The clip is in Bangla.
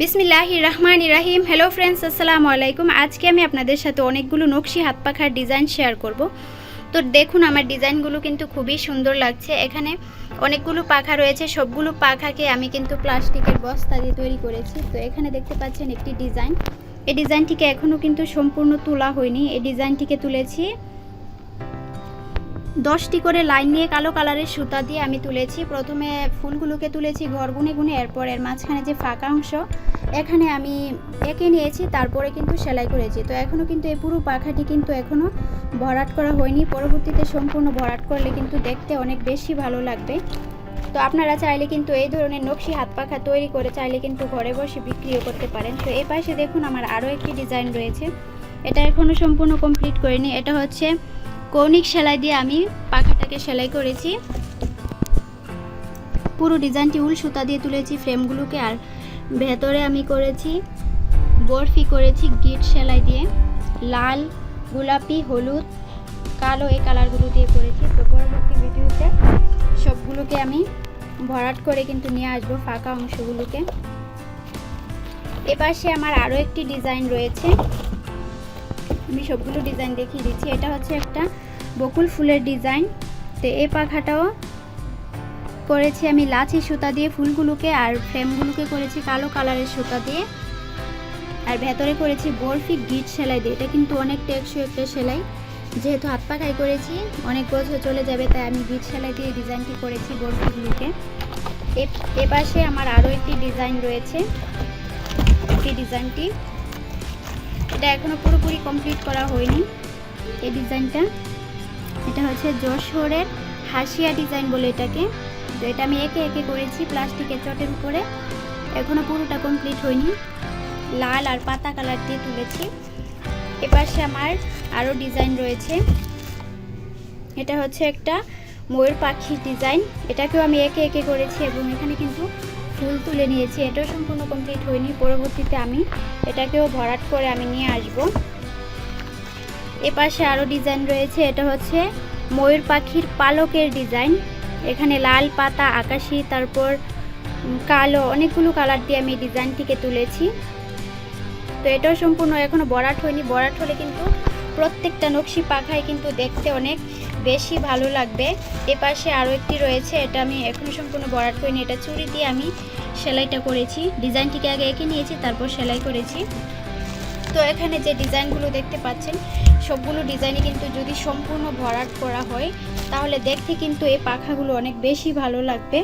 বিসমিল্লাহ রহমান রাহিম হ্যালো ফ্রেন্ডস আসসালামু আলাইকুম। আজকে আমি আপনাদের সাথে অনেকগুলো নকশি হাত পাখার ডিজাইন শেয়ার করব। তো দেখুন, আমার ডিজাইনগুলো কিন্তু খুবই সুন্দর লাগছে। এখানে অনেকগুলো পাখা রয়েছে। সবগুলো পাখাকে আমি কিন্তু প্লাস্টিকের বস্তা দিয়ে তৈরি করেছি। তো এখানে দেখতে পাচ্ছেন একটি ডিজাইন এই ডিজাইনটিকে এখনও কিন্তু সম্পূর্ণ তোলা হয়নি। এই ডিজাইনটিকে তুলেছি দশটি করে লাইন নিয়ে কালো কালারের সুতা দিয়ে আমি তুলেছি। প্রথমে ফুলগুলোকে তুলেছি ঘর গুনে গুনে, এরপর এর মাঝখানে যে ফাঁকা অংশ, এখানে আমি এঁকে নিয়েছি, তারপরে কিন্তু সেলাই করেছি। তো এখনও কিন্তু এই পুরো পাখাটি কিন্তু এখনও ভরাট করা হয়নি। পরবর্তীতে সম্পূর্ণ ভরাট করলে কিন্তু দেখতে অনেক বেশি ভালো লাগবে। তো আপনারা চাইলে কিন্তু এই ধরনের নকশি হাত পাখা তৈরি করে চাইলে কিন্তু ঘরে বসে বিক্রিও করতে পারেন। তো এই পাশে দেখুন আমার আরও একটি ডিজাইন রয়েছে। এটা এখনও সম্পূর্ণ কমপ্লিট করিনি। এটা হচ্ছে কৌণিক সেলাই দিয়ে আমি পাখাটাকে সেলাই করেছি। পুরো ডিজাইনটি উল সুতা দিয়ে তুলেছি, ফ্রেমগুলোকে, আর ভেতরে আমি করেছি বরফি, করেছি গিট সেলাই দিয়ে। লাল, গোলাপি, হলুদ, কালো এই কালারগুলো দিয়ে করেছি। তো পরবর্তী ভিডিওতে সবগুলোকে আমি ভরাট করে কিন্তু নিয়ে আসব ফাঁকা অংশগুলোকে। এপাশে আমার আরও একটি ডিজাইন রয়েছে। আমি সবগুলো ডিজাইন দেখিয়ে দিচ্ছি। এটা হচ্ছে একটা বকুল ফুলের ডিজাইন তো এই পাখাটাও করেছি আমি লাচি সুতা দিয়ে ফুলগুলোকে আর ফ্রেমগুলোকে করেছি কালো কালারের সুতা দিয়ে। আর ভেতরে করেছি বরফি গিট সেলাই দিয়ে। এটা কিন্তু অনেক টেকসই একটা সেলাই। যেহেতু হাত পাখাই করেছি, অনেক বছর চলে যাবে, তাই আমি গিট সেলাই দিয়ে ডিজাইনটি করেছি বরফিগুলোকে। এ পাশে আমার আরও একটি ডিজাইন রয়েছে। এই ডিজাইনটি এটা এখনও পুরোপুরি কমপ্লিট করা হয়নি, এই ডিজাইনটা এটা হচ্ছে যশোরের হাসিয়া ডিজাইন বলে এটাকে। তো এটা আমি একে একে করেছি প্লাস্টিকের চটের উপরে। এখনও পুরোটা কমপ্লিট হয়নি। লাল আর পাতা কালার দিয়ে তুলেছি। এপাশে আমার আরও ডিজাইন রয়েছে। এটা হচ্ছে একটা ময়ূর পাখির ডিজাইন এটাকেও আমি একে একে করেছি এবং এখানে কিন্তু ফুল তুলে নিয়েছি। এটাও সম্পূর্ণ কমপ্লিট হয়নি। পরবর্তীতে আমি এটাকেও ভরাট করে আমি নিয়ে আসব। এপাশে আরও ডিজাইন রয়েছে। এটা হচ্ছে ময়ূর পাখির পালকের ডিজাইন এখানে লাল পাতা, আকাশি, তারপর কালো, অনেকগুলো কালার দিয়ে আমি ডিজাইনটিকে তুলেছি। তো এটাও সম্পূর্ণ এখনও বরাট হয়নি। বরাট হলে কিন্তু প্রত্যেকটা নকশি পাখায় কিন্তু দেখতে অনেক বেশি ভালো লাগবে। এপাশে আরও একটি রয়েছে, এটা আমি এখনও সম্পূর্ণ বরাট করিনি, এটা চুরি দিয়ে আমি সেলাইটা করেছি। ডিজাইনটিকে আগে এঁকে নিয়েছি, তারপর সেলাই করেছি। তো এখানে যে ডিজাইনগুলো দেখতে পাচ্ছেন, সবগুলো ডিজাইনে কিন্তু যদি সম্পূর্ণ ভরাট করা হয়, তাহলে দেখতে কিন্তু এই পাখাগুলো অনেক বেশি ভালো লাগবে।